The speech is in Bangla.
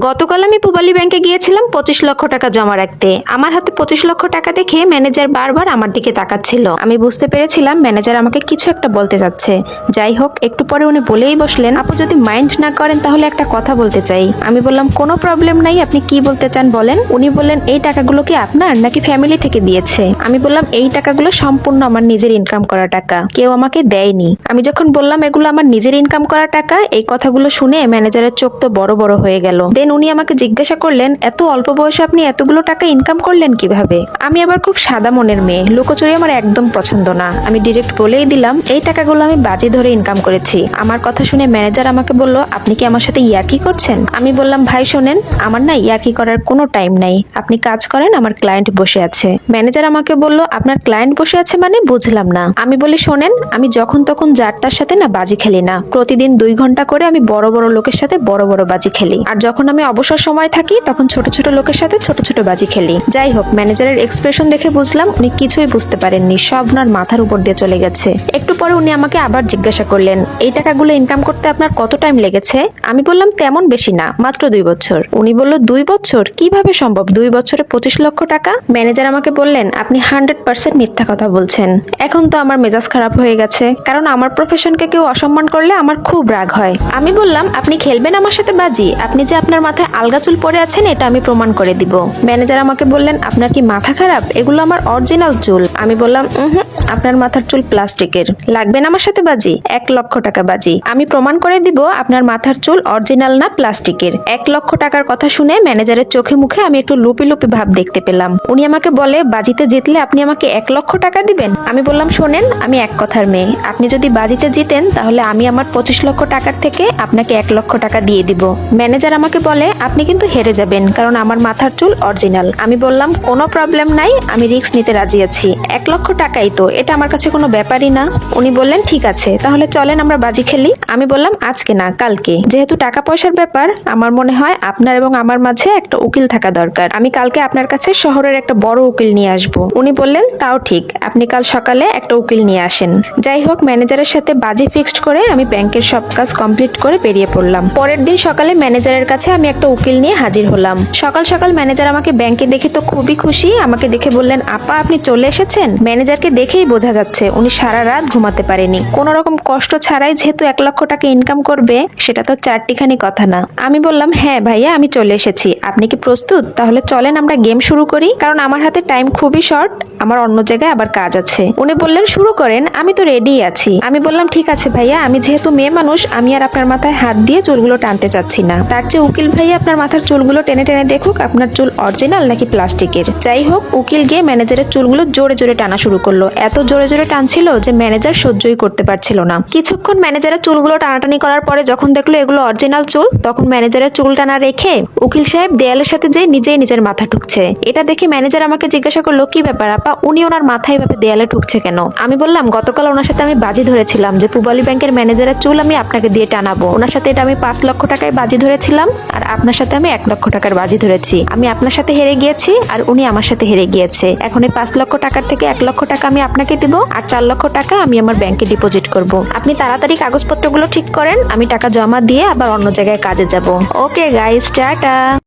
গতকাল আমি পুবালি ব্যাংকে গিয়েছিলাম পঁচিশ লক্ষ টাকা জমা রাখতে। আমার হাতে পঁচিশ লক্ষ টাকা দেখে ম্যানেজার বারবার আমার দিকে তাকাচ্ছিল। আমি বুঝতে পেরেছিলাম ম্যানেজার আমাকে কিছু একটা বলতে যাচ্ছে। যাই হোক, একটু পরে উনি বলেই বসলেন, আপু, যদি মাইন্ড না করেন তাহলে একটা কথা বলতে চাই। আমি বললাম, কোনো প্রবলেম নাই, আপনি কি বলতে চান বলেন? উনি বললেন, এই টাকাগুলো কি আপনার নাকি ফ্যামিলি থেকে দিয়েছে? আমি বললাম, এই টাকাগুলো সম্পূর্ণ আমার নিজের ইনকাম করা টাকা। কেউ আমাকে দেয়নি। আমি যখন বললাম, এগুলো আমার নিজের ইনকাম করা টাকা? এই কথাগুলো শুনে ম্যানেজারের চোখ তো বড় বড় হয়ে গেল। দেন উনি আমাকে জিজ্ঞাসা করলেন, এত অল্প বয়সে আপনি এতগুলো টাকা ইনকাম করলেন কীভাবে? আমি আবার খুব সাদা মনের মেয়ে, লুকোচুরি আমার একদম পছন্দ না। আমি ডিরেক্ট বলেই দিলাম, এই টাকাগুলো আমি বাজি ধরে ইনকাম করেছি। আমার কথা শুনে ম্যানেজার আমাকে বলল, আপনি কি আমার সাথে ইয়ার্কি করছেন? আমি বললাম, ভাই, শোনেন, আমার না ইয়ার্কি করার কোনো টাইম নাই। আপনি কাজ করেন, আমার ক্লায়েন্ট বসে আছে। ম্যানেজার আমাকে বলল, আপনার ক্লায়েন্ট বসে আছে মানে বুঝলাম না। আমি বলি, শোনেন, আমি যখন তখন যারটার সাথে না বাজি খেলি না। প্রতিদিন দুই ঘণ্টা করে আমি বড় বড় লোকের সাথে বড় বড় বাজি খেলি। আর যখন আমি অবসর সময় থাকি, তখন ছোট ছোট লোকের সাথে ছোট ছোট বাজি খেলি। যাই হোক, ম্যানেজারের এক্সপ্রেশন দেখে বুঝলাম উনি কিছুই বুঝতে পারেননি, সব ওনার মাথার উপর দিয়ে চলে গেছে। একটু পরে উনি আমাকে আবার জিজ্ঞাসা করলেন, এই টাকাগুলো ইনকাম করতে আপনার কত টাইম লেগেছে? আমি বললাম, তেমন বেশি না, মাত্র দুই বছর। উনি বলল, দুই বছর? কীভাবে সম্ভব? দুই বছরে পঁচিশ লক্ষ টাকা? ম্যানেজার আমাকে বললেন, আপনি হান্ড্রেড পার্সেন্ট মিথ্যা কথা বলছেন। এখন তো আমার মেজাজ খারাপ হয়ে গেছে, কারণ আমার প্রফেশনকে কেউ অসম্মান করলে আমার খুব রাগ হয়। আমি বললাম, আপনি খেলবেন আমার সাথে বাজি? আপনি যে আপনার মাথায় আলগা চুল পরে আছেন, এটা আমি প্রমাণ করে দিব। ম্যানেজার আমাকে বললেন, আপনার কি মাথা খারাপ? এগুলো আমার অরিজিনাল চুল। আমি বললাম হুম, আপনার মাথার চুল প্লাস্টিকের। লাগবে না আমার সাথে বাজি? এক লক্ষ টাকা বাজি। আমি প্রমাণ করে দিব, আপনার মাথার চুল অরিজিনাল না প্লাস্টিকের। এক লক্ষ টাকার কথা শুনে ম্যানেজারের চোখে মুখে আমি একটু লুপি লুপি ভাব দেখতে পেলাম। উনি আমাকে বলে, বাজিতে জিতলে আপনি আমাকে এক লক্ষ টাকা দিবেন? আমি বললাম, শোনেন, আমি এক কথার মেয়ে। আপনি যদি বাজিতে জিতেন, তাহলে আমি আমার পঁচিশ লক্ষ টাকার থেকে আপনাকে এক লক্ষ টাকা দিয়ে দিব। ম্যানেজার আমাকে বলে আপনি কিন্তু হেরে যাবেন, কারণ আমার মাথার চুল অরিজিনাল আমি বললাম, কোনো প্রবলেম নাই, আমি রিস্ক নিতে রাজি আছি। এক লক্ষ টাকাই তো, এটা আমার কাছে কোনো ব্যাপারই না। উনি বললেন, ঠিক আছে, তাহলে চলেন আমরা বাজি খেলি। আমি বললাম, আজকে না, কালকে। যেহেতু টাকা পয়সার ব্যাপার, আমার মনে হয় আপনার এবং আমার মাঝে একটা উকিল থাকা দরকার। আমি কালকে আপনার কাছে শহরের একটা বড় উকিল নিয়ে আসব। উনি বললেন, তাও ঠিক, আপনি কাল সকালে একটা উকিল নিয়ে আসেন। যাই হোক ম্যানেজারের সাথে বাজি ফিক্সড করে আমি ব্যাংকের সব কাজ কমপ্লিট করে বেরিয়ে পড়লাম। পরের দিন সকালে ম্যানেজারের কাছে আমি একটা উকিল নিয়ে হাজির হলাম। সকাল সকাল ম্যানেজার আমাকে ব্যাংকে দেখে তো খুবই খুশি। আমাকে দেখে বললেন, আপা, আপনি চলে এসেছেন? ম্যানেজারকে দেখেই বোঝা যাচ্ছে, উনি সারা রাত ঘুমাতে পারেনি। কোনো রকম কষ্ট ছাড়াই যেহেতু এক লক্ষ টাকা ইনকাম করবে, সেটা তো চারটিখানি কথা না। আমি বললাম হ্যাঁ ভাইয়া, আমি চলে এসেছি। আপনি কি প্রস্তুত? তাহলে চলেন, আমরা গেম শুরু করি। কারণ আমার হাতে টাইম খুবই শর্ট, আমার অন্য জায়গায় আবার কাজ আছে। উনি বললেন, শুরু করেন, আমি তো রেডি আছি। আমি বললাম, ঠিক আছে ভাইয়া, আমি যেহেতু মেয়ে মানুষ, আমি আর আপনার মাথায় হাত দিয়ে চুলগুলো টানতে চাচ্ছি না। তার চেয়ে উকিল ভাইয়া আপনার মাথার চুলগুলো টেনে টেনে দেখুক, আপনার চুল অরিজিনাল নাকি প্লাস্টিকের? যাই হোক, উকিল গিয়ে ম্যানেজারের চুলগুলো জোরে জোরে টানা শুরু করল। এত জোরে জোরে টানছিল যে ম্যানেজার সহ্যই করতে পারছিল না। কিছুক্ষণ ম্যানেজারের চুলগুলো টানাটানি করার পরে যখন দেখল এগুলো অরিজিনাল চুল, তখন ম্যানেজারের চুল টানা রেখে উকিল সাহেব দেয়ালের সাথে যে নিজেই নিজের মাথা ঠুকছে। এটা দেখে ম্যানেজার আমাকে জিজ্ঞাসা করল, কি ব্যাপার আপা? উনি ওনার মাথায় ভাবে দেয়ালে ঠুকছে কেন? আমি বললাম, গতকাল ওনার সাথে আমি বাজি ধরেছিলাম যে পুবালি ব্যাংকের ম্যানেজারের চুল আমি আপনাকে দিয়ে টানাবো। ওনার সাথে এটা আমি পাঁচ লক্ষ টাকায় বাজি ধরেছিলাম। আর আপনার সাথে আমি এক লক্ষ টাকার বাজি ধরেছি। আমি আপনার সাথে হেরে গিয়েছি আর উনি আমার সাথে হেরে গিয়েছে। এখন এই পাঁচ লক্ষ টাকার থেকে এক লক্ষ টাকা আমি আপনাকে দিব আর চার লক্ষ টাকা আমি আমার ব্যাংকে ডিপোজিট করব। আপনি তাড়াতাড়ি কাগজপত্রগুলো ঠিক করেন, আমি টাকা জমা দিয়ে আবার অন্য জায়গায় কাজে যাব। Okay guys tata.